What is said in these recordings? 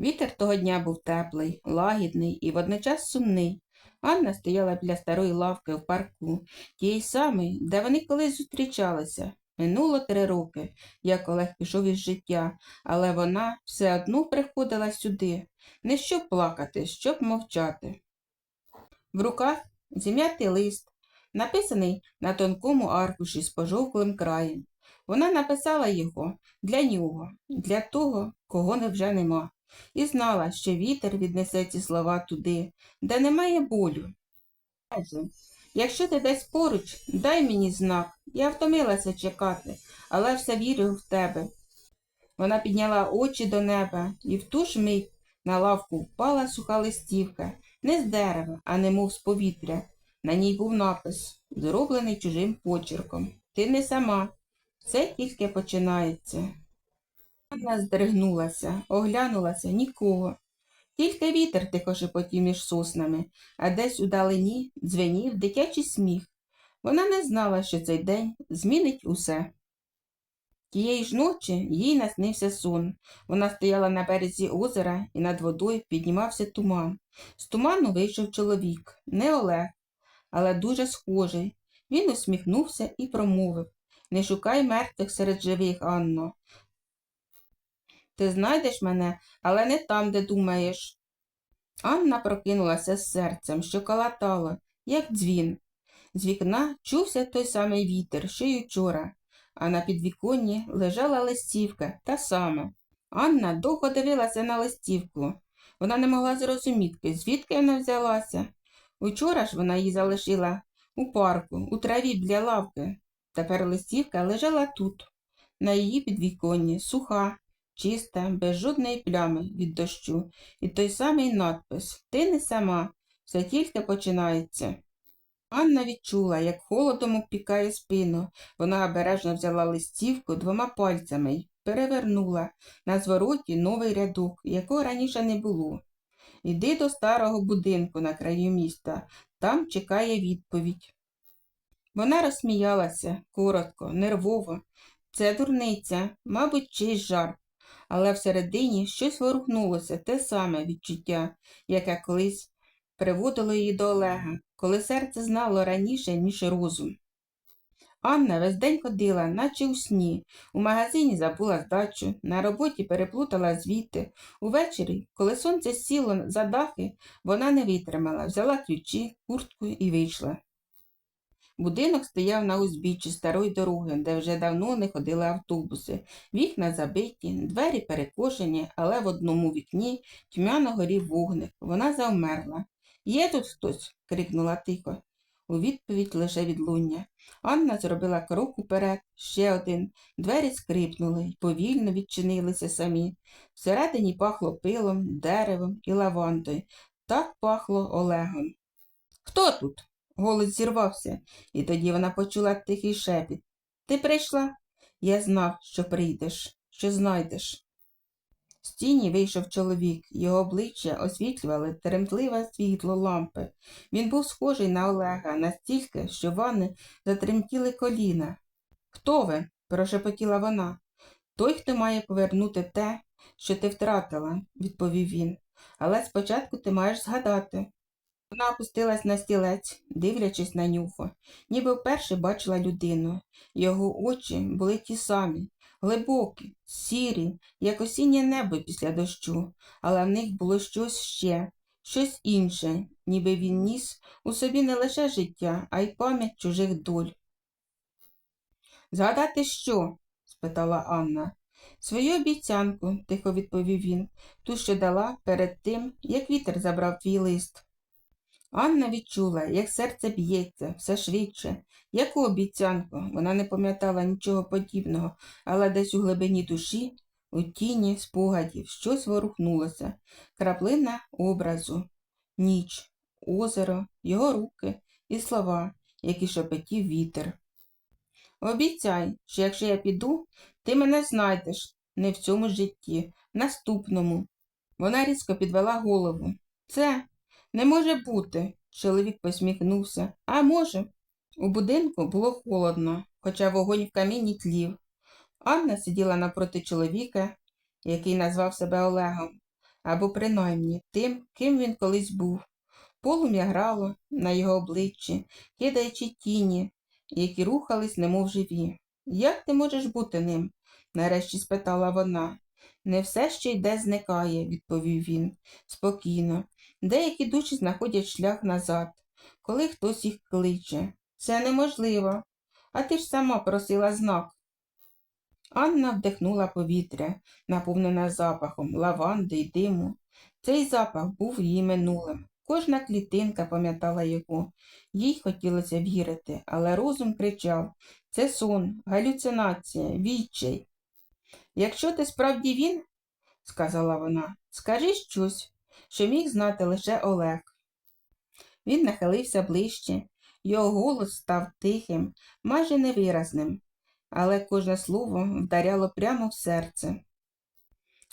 Вітер того дня був теплий, лагідний і водночас сумний. Анна стояла біля старої лавки в парку, тієї самої, де вони колись зустрічалися. Минуло три роки, як Олег пішов із життя, але вона все одно приходила сюди, не щоб плакати, щоб мовчати. В руках зім'ятий лист, написаний на тонкому аркуші з пожовклим краєм. Вона написала його для нього, для того, кого не вже нема, і знала, що вітер віднесе ці слова туди, де немає болю. Якщо ти десь поруч, дай мені знак. Я втомилася чекати, але все вірю в тебе. Вона підняла очі до неба, і в ту ж мить на лавку впала суха листівка, не з дерева, а немов з повітря. На ній був напис, зроблений чужим почерком. Ти не сама. Все тільки починається. Анна здригнулася, оглянулася нікого. Тільки вітер тихо шепотів між соснами, а десь у далині дзвенів дитячий сміх. Вона не знала, що цей день змінить усе. Тієї ж ночі їй наснився сон. Вона стояла на березі озера і над водою піднімався туман. З туману вийшов чоловік, не Олег, але дуже схожий. Він усміхнувся і промовив Не шукай мертвих серед живих, Анно. Ти знайдеш мене, але не там, де думаєш. Анна прокинулася з серцем, що калатало, як дзвін. З вікна чувся той самий вітер, що й учора, а на підвіконні лежала листівка, та сама. Анна довго дивилася на листівку. Вона не могла зрозуміти, звідки вона взялася. Учора ж вона її залишила у парку, у траві біля лавки. Тепер листівка лежала тут, на її підвіконні, суха, чиста, без жодної плями від дощу, і той самий надпис Ти не сама, все тільки починається. Анна відчула, як холодом обпікає спину. Вона обережно взяла листівку двома пальцями й перевернула на звороті новий рядок, якого раніше не було. Іди до старого будинку на краю міста, там чекає відповідь. Вона розсміялася коротко, нервово. Це дурниця, мабуть, чийсь жарт, але всередині щось ворухнулося, те саме відчуття, яке колись приводило її до Олега, коли серце знало раніше, ніж розум. Анна весь день ходила, наче у сні. У магазині забула здачу, на роботі переплутала звіти. Увечері, коли сонце сіло за дахи, вона не витримала, взяла ключі, куртку і вийшла. Будинок стояв на узбіччі старої дороги, де вже давно не ходили автобуси. Вікна забиті, двері перекошені, але в одному вікні тьмяно горів вогник. Вона завмерла. Є тут хтось? крикнула тихо. У відповідь лише відлуння. Анна зробила крок уперед, ще один. Двері скрипнули й повільно відчинилися самі. Всередині пахло пилом, деревом і лавандою. Так пахло Олегом. Хто тут? Голос зірвався, і тоді вона почула тихий шепіт. Ти прийшла? Я знав, що прийдеш, що знайдеш. З тіні вийшов чоловік, його обличчя освітлювали тремтливе світло лампи. Він був схожий на Олега настільки, що вани затремтіли коліна. Хто ви? прошепотіла вона. Той, хто має повернути те, що ти втратила, відповів він. Але спочатку ти маєш згадати. Вона опустилась на стілець, дивлячись на нього, ніби вперше бачила людину. Його очі були ті самі, глибокі, сірі, як осіннє небо після дощу, але в них було щось ще, щось інше, ніби він ніс у собі не лише життя, а й пам'ять чужих доль. Згадати що? спитала Анна. Свою обіцянку, тихо відповів він, ту, що дала перед тим, як вітер забрав твій лист. Анна відчула, як серце б'ється все швидше. Яку обіцянку? Вона не пам'ятала нічого подібного, але десь у глибині душі, у тіні спогадів, щось ворухнулося. Краплина образу, ніч, озеро, його руки і слова, які шепотів вітер. Обіцяй, що якщо я піду, ти мене знайдеш не в цьому житті, наступному. Вона різко підвела голову. Це не може бути, чоловік посміхнувся. А може. У будинку було холодно, хоча вогонь в каміні тлів. Анна сиділа напроти чоловіка, який назвав себе Олегом. або принаймні тим, ким він колись був. Полум'я грало на його обличчі, кидаючи тіні, які рухались, немов живі. Як ти можеш бути ним? нарешті спитала вона. Не все, що йде, зникає, відповів він спокійно. Деякі душі знаходять шлях назад, коли хтось їх кличе. Це неможливо. А ти ж сама просила знак. Анна вдихнула повітря, наповнене запахом лаванди й диму. Цей запах був її минулим. Кожна клітинка пам'ятала його. Їй хотілося вірити, але розум кричав це сон, галюцинація, відчай. Якщо ти справді він, сказала вона, скажи щось, що міг знати лише Олег. Він нахилився ближче, його голос став тихим, майже невиразним, але кожне слово вдаряло прямо в серце.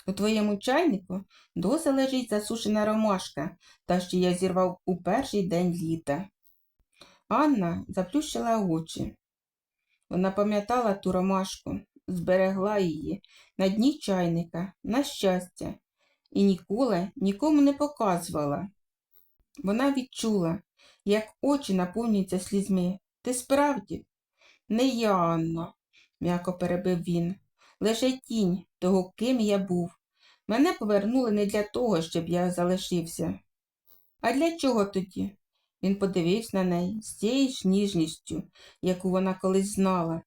У твоєму чайнику досі лежить засушена ромашка, та що я зірвав у перший день літа. Анна заплющила очі. Вона пам'ятала ту ромашку, зберегла її на дні чайника, на щастя, і ніколи нікому не показувала. Вона відчула, як очі наповнюються слізьми. Ти справді? Не я, Анна, м'яко перебив він, лише тінь того, ким я був. Мене повернули не для того, щоб я залишився. А для чого тоді? Він подивився на неї з тією ж ніжністю, яку вона колись знала.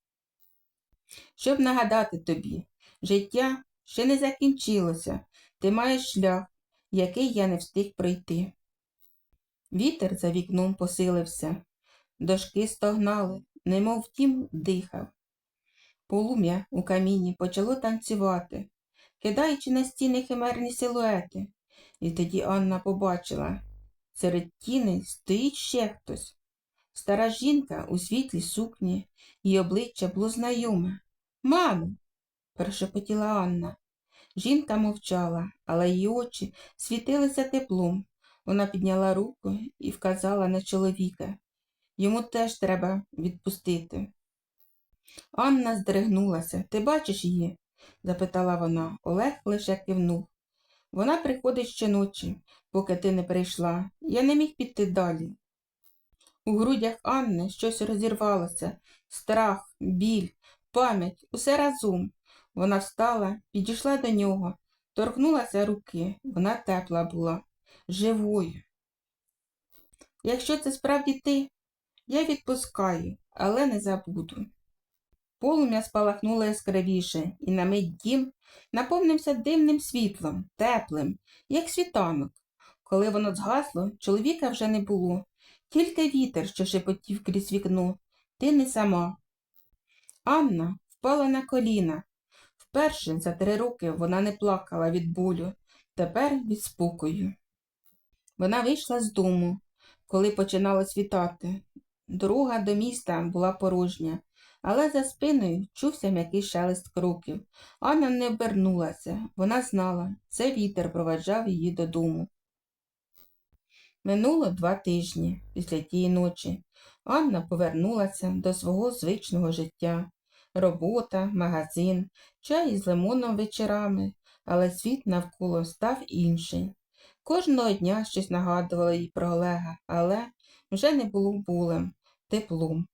Щоб нагадати тобі, життя ще не закінчилося, ти маєш шлях, який я не встиг пройти. Вітер за вікном посилився, дошки стогнали, немов втім дихав. Полум'я у каміні почало танцювати, кидаючи на стіни химерні силуети, і тоді Анна побачила серед тіней стоїть ще хтось. Стара жінка у світлій сукні, її обличчя було знайоме. Мамо, прошепотіла Анна. Жінка мовчала, але її очі світилися теплом. Вона підняла руку і вказала на чоловіка. Йому теж треба відпустити. Анна здригнулася. Ти бачиш її? запитала вона. Олег лише кивнув. Вона приходить щоночі, поки ти не прийшла. Я не міг піти далі. У грудях Анни щось розірвалося страх, біль, пам'ять, усе разом. Вона встала, підійшла до нього, торкнулася руки. Вона тепла була, живою. Якщо це справді ти, я відпускаю, але не забуду. Полум'я спалахнуло яскравіше, і на мить дім наповнився дивним світлом, теплим, як світанок. Коли воно згасло, чоловіка вже не було, тільки вітер, що шепотів крізь вікно. Ти не сама. Анна впала на коліна. Вперше за три роки вона не плакала від болю, тепер від спокою. Вона вийшла з дому, коли починало світати. Дорога до міста була порожня, але за спиною чувся м'який шелест кроків. Анна не обернулася. Вона знала, це вітер проведжав її додому. Минуло два тижні після тієї ночі. Анна повернулася до свого звичного життя. Робота, магазин, чай із лимоном вечорами, але світ навколо став інший. Кожного дня щось нагадувало їй про Олега, але вже не було болем, теплом.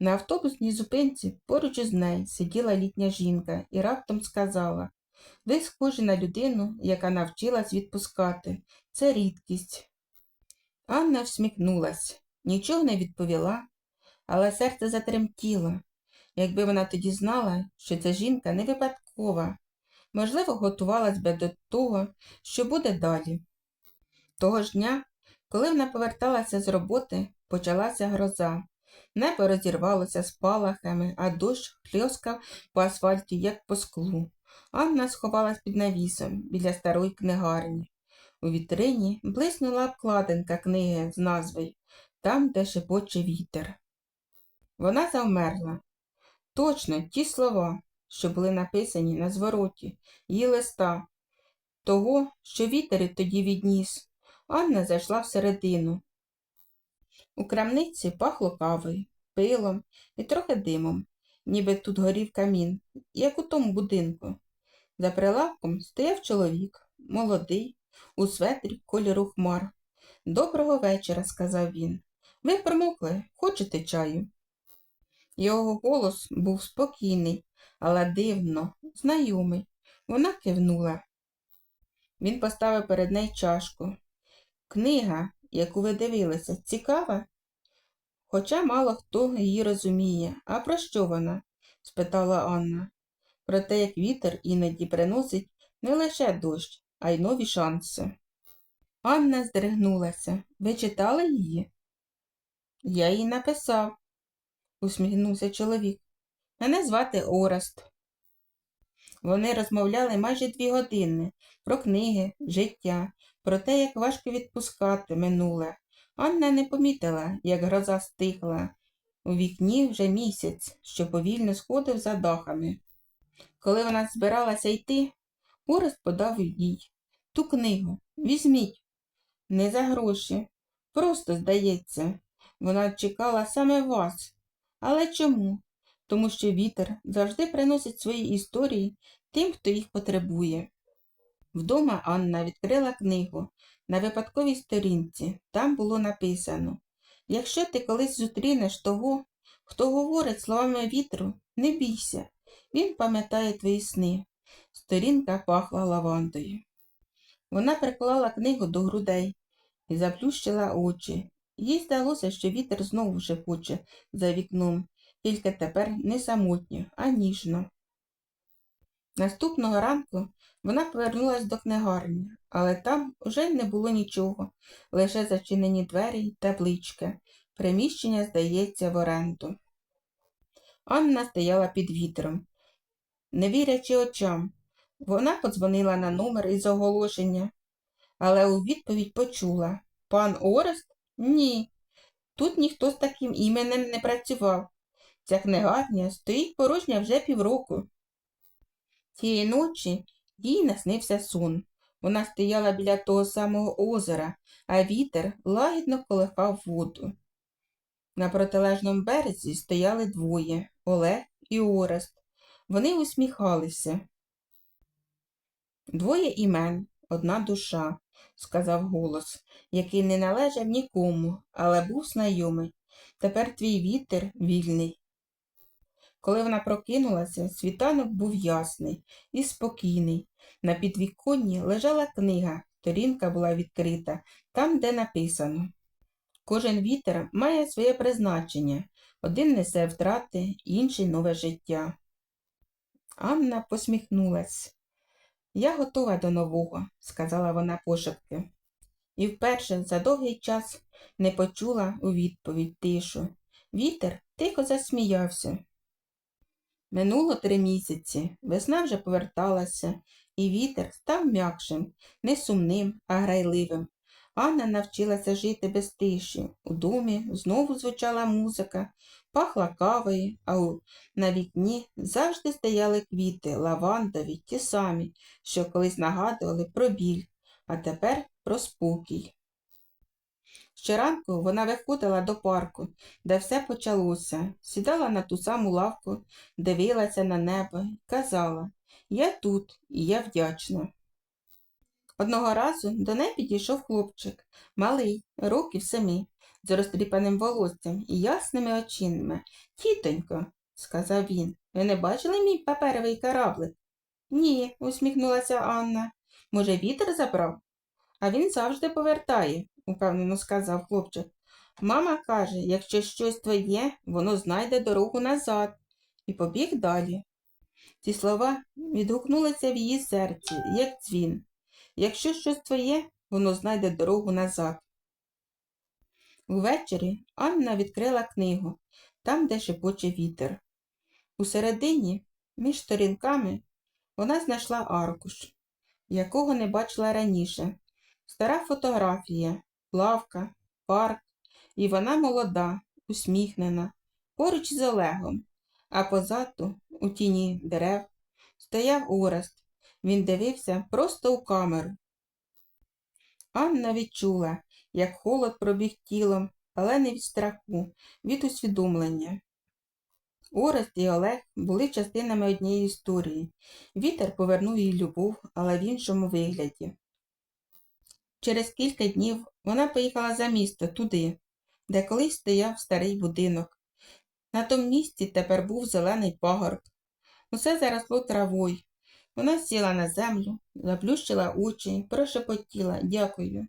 На автобусній зупинці поруч із нею сиділа літня жінка і раптом сказала Ви схожі на людину, яка навчилась відпускати. Це рідкість. Анна всміхнулась, нічого не відповіла, але серце затремтіло. Якби вона тоді знала, що ця жінка не випадкова, можливо, готувалась би до того, що буде далі. Того ж дня, коли вона поверталася з роботи, почалася гроза. Небо розірвалося спалахами, а дощ хльоскав по асфальті, як по склу. Анна сховалась під навісом біля старої книгарні. У вітрині блиснула обкладинка книги з назвою Там, де шепоче вітер. Вона завмерла. Точно ті слова, що були написані на звороті, її листа, того, що вітер тоді відніс. Анна зайшла всередину. У крамниці пахло кавою, пилом і трохи димом, ніби тут горів камін, як у тому будинку. За прилавком стояв чоловік, молодий, у светрі кольору хмар. Доброго вечора, сказав він. Ви промокли, хочете чаю? Його голос був спокійний, але дивно, знайомий. Вона кивнула. Він поставив перед нею чашку. Книга, яку ви дивилися, цікава? Хоча мало хто її розуміє. А про що вона? спитала Анна. Про те, як вітер іноді приносить не лише дощ, а й нові шанси. Анна здригнулася. Ви читали її? Я її написав, усміхнувся чоловік. Мене звати Орест. Вони розмовляли майже дві години про книги, життя, про те, як важко відпускати минуле. Анна не помітила, як гроза стихла. У вікні вже місяць, що повільно сходив за дахами. Коли вона збиралася йти, Орест подав їй ту книгу. Візьміть. Не за гроші. Просто, здається, вона чекала саме вас. Але чому? Тому що вітер завжди приносить свої історії тим, хто їх потребує. Вдома Анна відкрила книгу на випадковій сторінці. Там було написано Якщо ти колись зустрінеш того, хто говорить словами вітру, не бійся, він пам'ятає твої сни. Сторінка пахла лавандою. Вона приклала книгу до грудей і заплющила очі. Їй здалося, що вітер знову шепоче за вікном, тільки тепер не самотньо, а ніжно. Наступного ранку вона повернулася до книгарні, але там уже не було нічого, лише зачинені двері й таблички. Приміщення здається в оренду. Анна стояла під вітром, не вірячи очам. Вона подзвонила на номер із оголошення, але у відповідь почула Пан Орест? Ні. Тут ніхто з таким іменем не працював. Ця книгарня стоїть порожня вже півроку. Тієї ночі їй наснився сон. Вона стояла біля того самого озера, а вітер лагідно колихав воду. На протилежному березі стояли двоє Олег і Орест. Вони усміхалися. Двоє імен, одна душа, сказав голос, який не належав нікому, але був знайомий. Тепер твій вітер вільний. Коли вона прокинулася, світанок був ясний і спокійний. На підвіконні лежала книга, сторінка була відкрита, там, де написано. Кожен вітер має своє призначення. Один несе втрати, інший нове життя. Анна посміхнулась. Я готова до нового, сказала вона пошепки. І вперше за довгий час не почула у відповідь тишу. Вітер тихо засміявся. Минуло три місяці, весна вже поверталася, і вітер став м'якшим, не сумним, а грайливим. Анна навчилася жити без тиші. У домі знову звучала музика, пахла кавою, а на вікні завжди стояли квіти, лавандові, ті самі, що колись нагадували про біль, а тепер про спокій. Щоранку вона виходила до парку, де все почалося, сідала на ту саму лавку, дивилася на небо казала Я тут і я вдячна. Одного разу до неї підійшов хлопчик, малий, років семи, з розтріпаним волоссям і ясними очима. Тітонько, сказав він, ви не бачили мій паперовий кораблик? Ні, усміхнулася Анна. Може, вітер забрав? А він завжди повертає, упевнено сказав хлопчик. Мама каже, якщо щось твоє, воно знайде дорогу назад, і побіг далі. Ці слова відгукнулися в її серці, як дзвін. Якщо щось твоє, воно знайде дорогу назад. Увечері Анна відкрила книгу, там, де шепоче вітер. Усередині, між сторінками, вона знайшла аркуш, якого не бачила раніше. Стара фотографія, лавка, парк, і вона молода, усміхнена, поруч з Олегом, а позаду, у тіні дерев, стояв Орест. Він дивився просто у камеру. Анна відчула, як холод пробіг тілом, але не від страху, від усвідомлення. Орест і Олег були частинами однієї історії. Вітер повернув їй любов, але в іншому вигляді. Через кілька днів вона поїхала за місто туди, де колись стояв старий будинок. На тому місці тепер був зелений пагорб. Усе заросло травою. Вона сіла на землю, заплющила очі, прошепотіла дякую.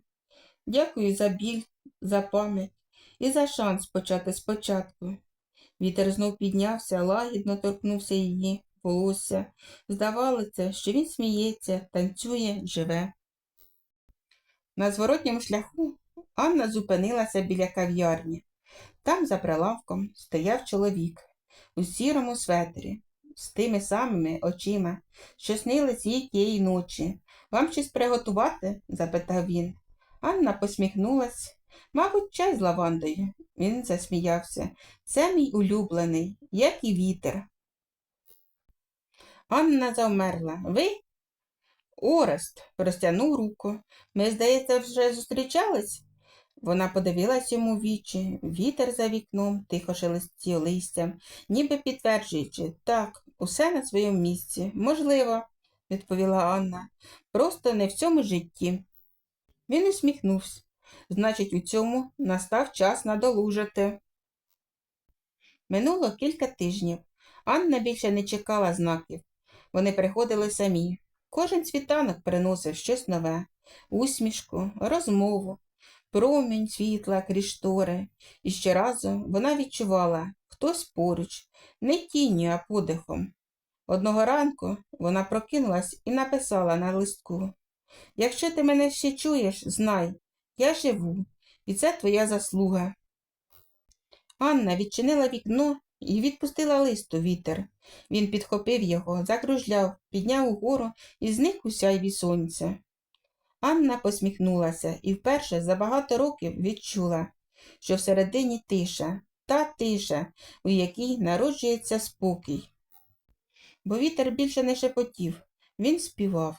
Дякую за біль, за пам'ять і за шанс почати спочатку. Вітер знов піднявся, лагідно торкнувся її волосся. Здавалося, що він сміється, танцює, живе. На зворотньому шляху Анна зупинилася біля кав'ярні. Там, за прилавком, стояв чоловік у сірому светрі, з тими самими очима, що снились їй тієї ночі. Вам щось приготувати? запитав він. Анна посміхнулась. Мабуть, чай з лавандою. Він засміявся. Це мій улюблений, як і вітер. Анна завмерла. Ви? Орест простягнув руку. Ми, здається, вже зустрічались? Вона подивилась йому в вічі, вітер за вікном тихо шелестів листям, ніби підтверджуючи, так, усе на своєму місці. Можливо, відповіла Анна, просто не в цьому житті. Він усміхнувся. Значить, у цьому настав час надолужити. Минуло кілька тижнів. Анна більше не чекала знаків. Вони приходили самі. Кожен світанок приносив щось нове усмішку, розмову, промінь світла крізь штори. І щоразу вона відчувала хтось поруч, не тінню, а подихом. Одного ранку вона прокинулась і написала на листку Якщо ти мене ще чуєш, знай, я живу, і це твоя заслуга. Анна відчинила вікно і відпустила лист у вітер. Він підхопив його, закружляв, підняв угору і зник у сяйві сонця. Анна посміхнулася і вперше за багато років відчула, що всередині тиша, та тиша, у якій народжується спокій. Бо вітер більше не шепотів, він співав.